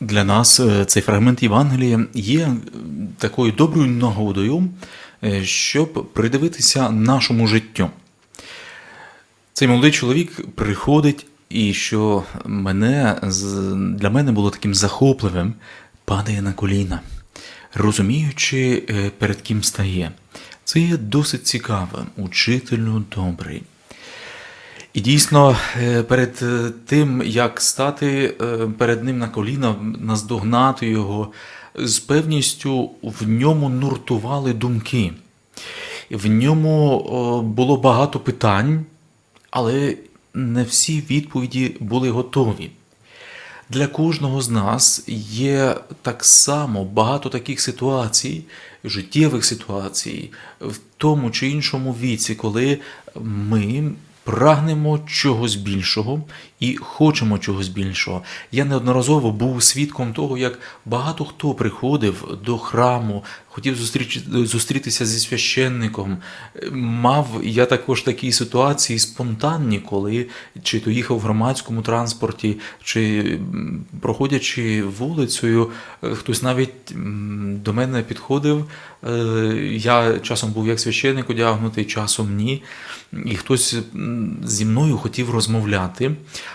Для нас е, цей фрагмент Євангелія є е, такою доброю нагодою, е, щоб придивитися нашому життю. Цей молодий чоловік приходить, і що мене, для мене було таким захопливим, падає на коліна, розуміючи, перед ким стає. Це є досить цікавим, учителю добрий. І дійсно, е, перед е, тим, як стати е, перед ним на коліна, наздогнати його, з певністю в ньому нуртували думки. В ньому було багато питань, але не всі відповіді були готові. Для кожного з нас є так само багато таких ситуацій, життєвих ситуацій, в тому чи іншому віці, коли ми прагнемо чогось більшого і хочемо чогось більшого. Я неодноразово був свідком того, як багато хто приходив до храму, хотів зустріч, зустрітися зі священником. Мав я також такі ситуації спонтанні, коли чи то їхав в громадському транспорті, чи проходячи вулицею, хтось навіть до мене підходив. Е, Я часом був як священник одягнутий, часом ні. І хтось зі мною хотів розмовляти.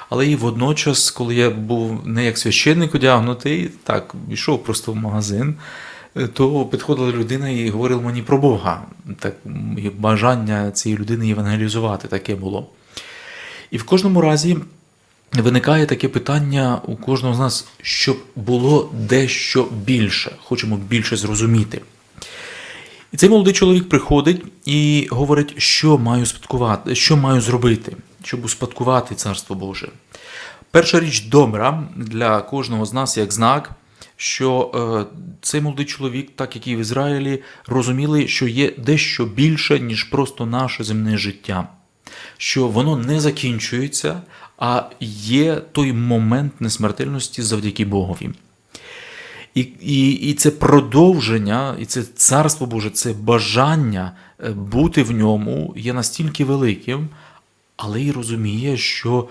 Але і водночас, коли я був не як священник одягнутий, так, йшов просто в магазин, то підходила людина і говорила мені про Бога. Так, бажання цієї людини євангелізувати таке було. І в кожному разі виникає таке питання у кожного з нас, щоб було дещо більше, хочемо більше зрозуміти. І цей молодий чоловік приходить і говорить, що маю спадкувати, що маю зробити, щоб успадкувати Царство Боже. Перша річ добра для кожного з нас як знак, що е, цей молодий чоловік, так як і в Ізраїлі, розуміли, що є дещо більше, ніж просто наше земне життя, що воно не закінчується, а є той момент несмертельності завдяки Богові. І, і, і це продовження, і це царство Боже, це бажання е, бути в ньому є настільки великим, але й розуміє, що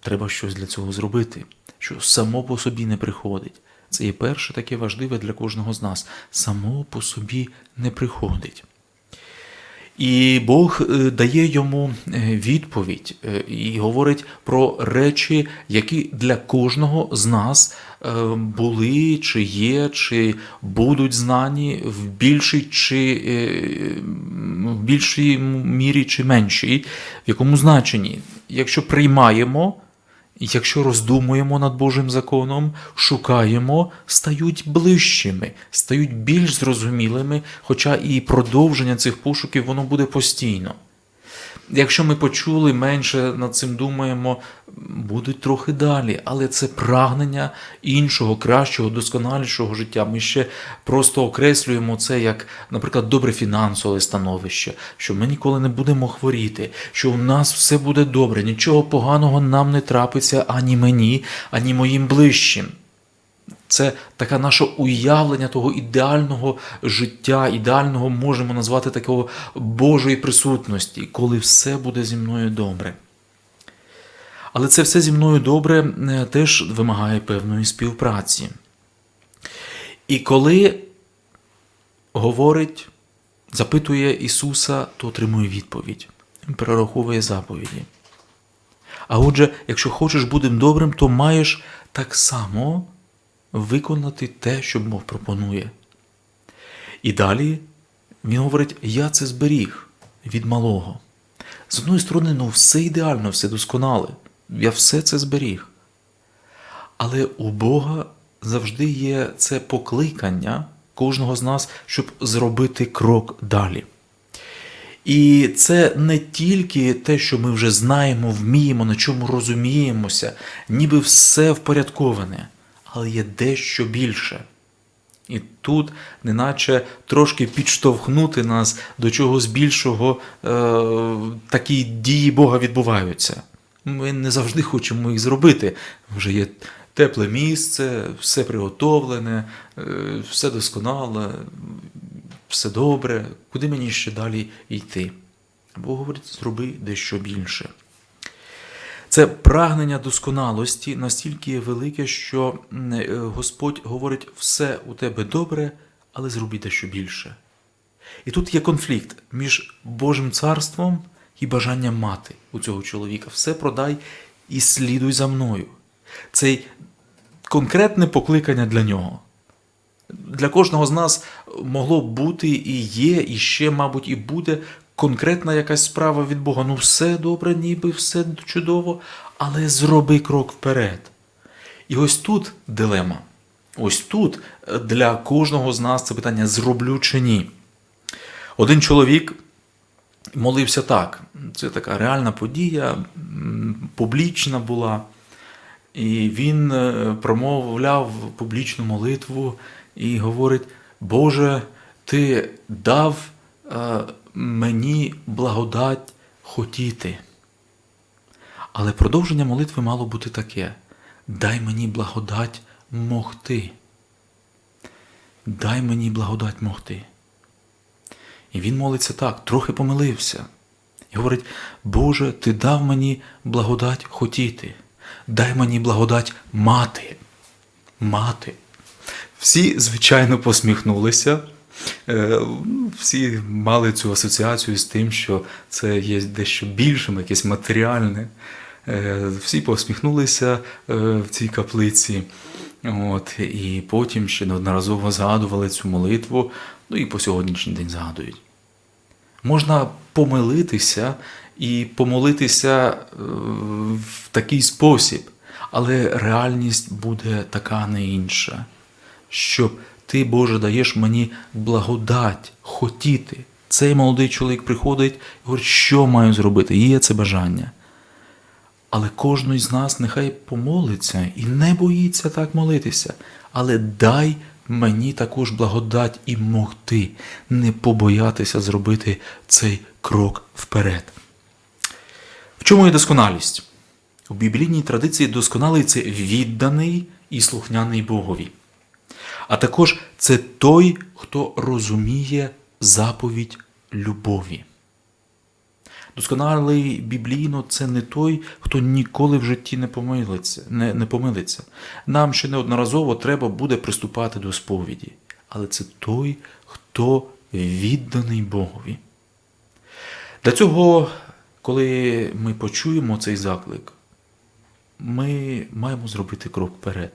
треба щось для цього зробити, що само по собі не приходить. Це є перше таке важливе для кожного з нас. Само по собі не приходить. І Бог е, дає йому е, відповідь е, і говорить про речі, які для кожного з нас були, чи є, чи будуть знані в більшій чи в більшій мірі чи меншій, в якому значенні. Якщо приймаємо, Якщо роздумуємо над Божим законом, шукаємо, стають ближчими, стають більш зрозумілими, хоча і продовження цих пошуків воно буде постійно. Якщо ми почули, менше над цим думаємо, будуть трохи далі, але це прагнення іншого, кращого, досконалішого життя. Ми ще просто окреслюємо це як, наприклад, добре фінансове становище, що ми ніколи не будемо хворіти, що у нас все буде добре, нічого поганого нам не трапиться ані мені, ані моїм ближчим. Це таке наше уявлення того ідеального життя, ідеального можемо назвати такого Божої присутності, коли все буде зі мною добре. Але це все зі мною добре е, теж вимагає певної співпраці. І коли говорить, запитує Ісуса, то отримує відповідь, перераховує заповіді. А отже, якщо хочеш бути добрим, то маєш так само виконати те, що Бог пропонує. І далі він говорить: Я це зберіг від малого. З одної сторони, ну все ідеально, все досконале. Я все це зберіг. Але у Бога завжди є це покликання кожного з нас, щоб зробити крок далі. І це не тільки те, що ми вже знаємо, вміємо, на чому розуміємося, ніби все впорядковане, але є дещо більше. І тут, неначе трошки підштовхнути нас до чогось більшого, е, такі дії Бога відбуваються. Ми не завжди хочемо їх зробити. Вже є тепле місце, все приготовлене, е, все досконале, все добре. Куди мені ще далі йти? Бог говорить, зроби дещо більше. Це прагнення досконалості настільки велике, що е, Господь говорить: все у тебе добре, але зроби дещо більше. І тут є конфлікт між Божим царством і бажанням мати у цього чоловіка. Все продай і слідуй за мною. Це конкретне покликання для нього. Для кожного з нас могло бути і є, і ще, мабуть, і буде конкретна якась справа від Бога. Ну, все добре, ніби все чудово, але зроби крок вперед. І ось тут дилема. Ось тут е, для кожного з нас це питання зроблю чи ні. Один чоловік молився так. Це така реальна подія, публічна була. І він е, промовляв публічну молитву і говорить: Боже, ти дав е, мені благодать хотіти. Але продовження молитви мало бути таке: дай мені благодать могти. Дай мені благодать могти. І він молиться так, трохи помилився. І говорить: Боже, ти дав мені благодать хотіти, дай мені благодать мати. Мати. Всі, звичайно, посміхнулися. Е, Всі мали цю асоціацію з тим, що це є дещо більшим, якесь матеріальне. Е, Всі посміхнулися е, в цій каплиці. От, і потім ще неодноразово згадували цю молитву, ну і по сьогоднішній день згадують. Можна помилитися і помолитися в такий спосіб, але реальність буде така, не інша. Щоб ти, Боже, даєш мені благодать хотіти. Цей молодий чоловік приходить і говорить, що маю зробити, є це бажання. Але кожен з нас нехай помолиться і не боїться так молитися. Але дай мені також благодать і могти не побоятися зробити цей крок вперед. В чому є досконалість? У біблійній традиції досконалий це відданий і слухняний Богові. А також це той, хто розуміє заповідь любові. Досконалий біблійно це не той, хто ніколи в житті не помилиться. Не, не помилиться. Нам ще неодноразово треба буде приступати до сповіді. Але це той, хто відданий Богові. Для цього, коли ми почуємо цей заклик, ми маємо зробити крок вперед.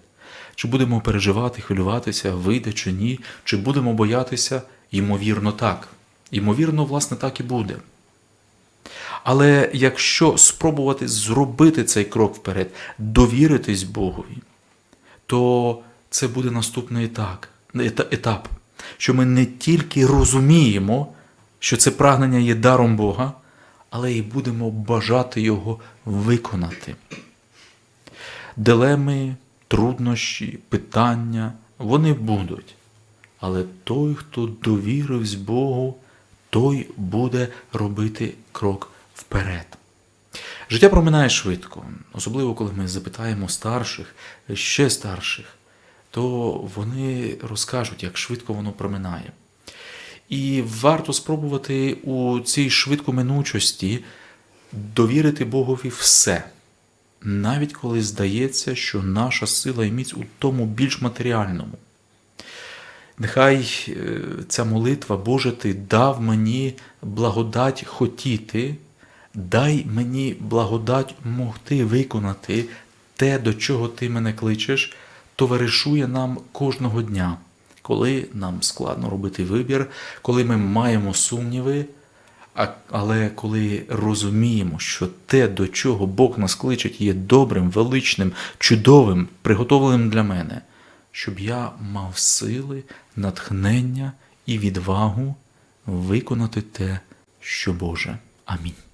Чи будемо переживати, хвилюватися, вийде чи ні, чи будемо боятися? Ймовірно, так. Ймовірно, власне, так і буде. Але якщо спробувати зробити цей крок вперед, довіритись Богові, то це буде наступний етап, етап, що ми не тільки розуміємо, що це прагнення є даром Бога, але й будемо бажати його виконати. Дилеми, труднощі, питання вони будуть. Але той, хто довірився Богу, той буде робити крок вперед. Життя проминає швидко, особливо коли ми запитаємо старших, ще старших, то вони розкажуть, як швидко воно проминає. І варто спробувати у цій швидкоминучості довірити Богові все, навіть коли здається, що наша сила і міць у тому більш матеріальному. Нехай е, ця молитва, Боже, Ти дав мені благодать хотіти, дай мені благодать могти виконати те, до чого ти мене кличеш, товаришує нам кожного дня, коли нам складно робити вибір, коли ми маємо сумніви, але коли розуміємо, що те, до чого Бог нас кличить, є добрим, величним, чудовим, приготовленим для мене, щоб я мав сили, натхнення і відвагу виконати те, що Боже. Амінь.